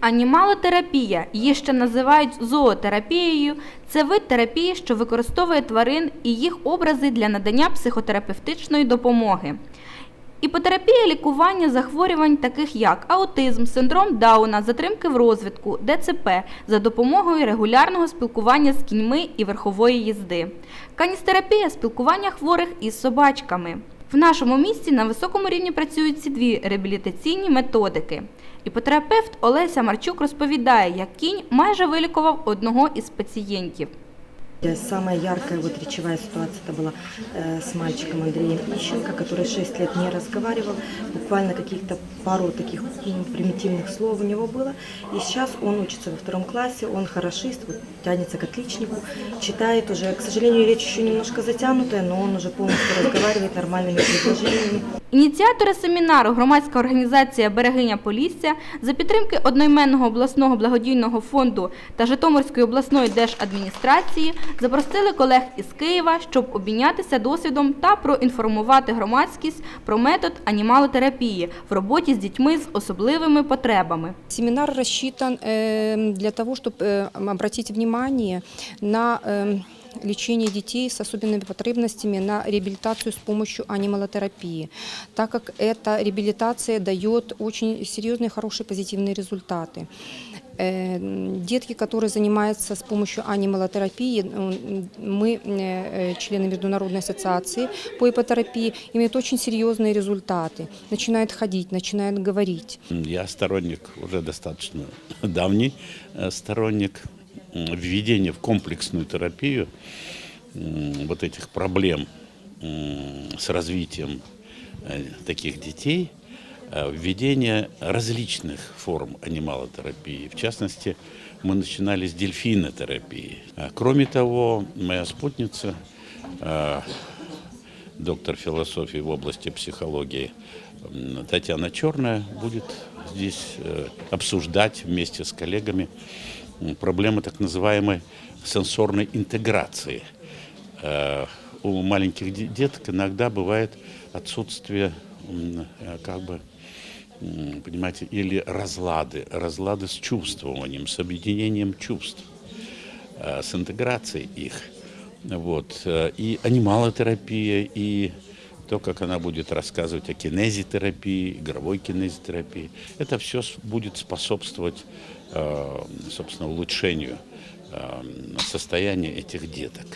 Анімалотерапія, її ще називають зоотерапією, це вид терапії, що використовує тварин і їх образи для надання психотерапевтичної допомоги. Іпотерапія лікування захворювань, таких як аутизм, синдром Дауна, затримки в розвитку, ДЦП за допомогою регулярного спілкування з кіньми і верхової їзди. Каністерапія спілкування хворих із собачками. В нашому місті на високому рівні працюють ці дві реабілітаційні методики. Іпотерапевт Олеся Марчук розповідає, як кінь майже вилікував одного із пацієнтів. Э, Самая яркая вот речевая ситуация это была э, с мальчиком Андреем Ищенко, который 6 лет не разговаривал, буквально каких-то пару таких примитивных слов у него было. И сейчас он учится во втором классе, он хорошист, вот, тянется к отличнику, читает уже, к сожалению, речь еще немножко затянутая, но он уже полностью разговаривает нормальными предложениями. Ініціатори семінару громадська організація Берегиня Полісся за підтримки одноіменного обласного благодійного фонду та Житомирської обласної держадміністрації запросили колег із Києва, щоб обмінятися досвідом та проінформувати громадськість про метод анімалотерапії в роботі з дітьми з особливими потребами. Семинар рассчитан э, для того, чтобы обратить внимание на э, лечение детей с особенными потребностями, на реабилитацию с помощью анималотерапии, так как эта реабилитация дает очень серьезные, хорошие, позитивные результаты. Э, Детки, которые занимаются с помощью анималотерапии, м, мы, э, члены Международной ассоциации по ипотерапии, имеют очень серьезные результаты. Начинают ходить, начинают говорить. Я сторонник, уже достаточно давний э, сторонник м, введения в комплексную терапию вот этих проблем с развитием э, таких детей, э, введение различных форм анималотерапии. В частности, мы начинали с дельфинотерапии. А Кроме того, моя спутница э, доктор философии в области психологии Татьяна Черная будет здесь обсуждать вместе с коллегами м, проблемы так называемой сенсорной интеграции. Э, У маленьких де- деток иногда бывает отсутствие, э, как бы, понимаете, или разлады, разлады с чувствованием, с объединением чувств э, с интеграцией их. Вот. И анималотерапия, и то, как она будет рассказывать о кинезитерапии, игровой кинезитерапии, это все будет способствовать, э, собственно, улучшению э, состояния этих деток.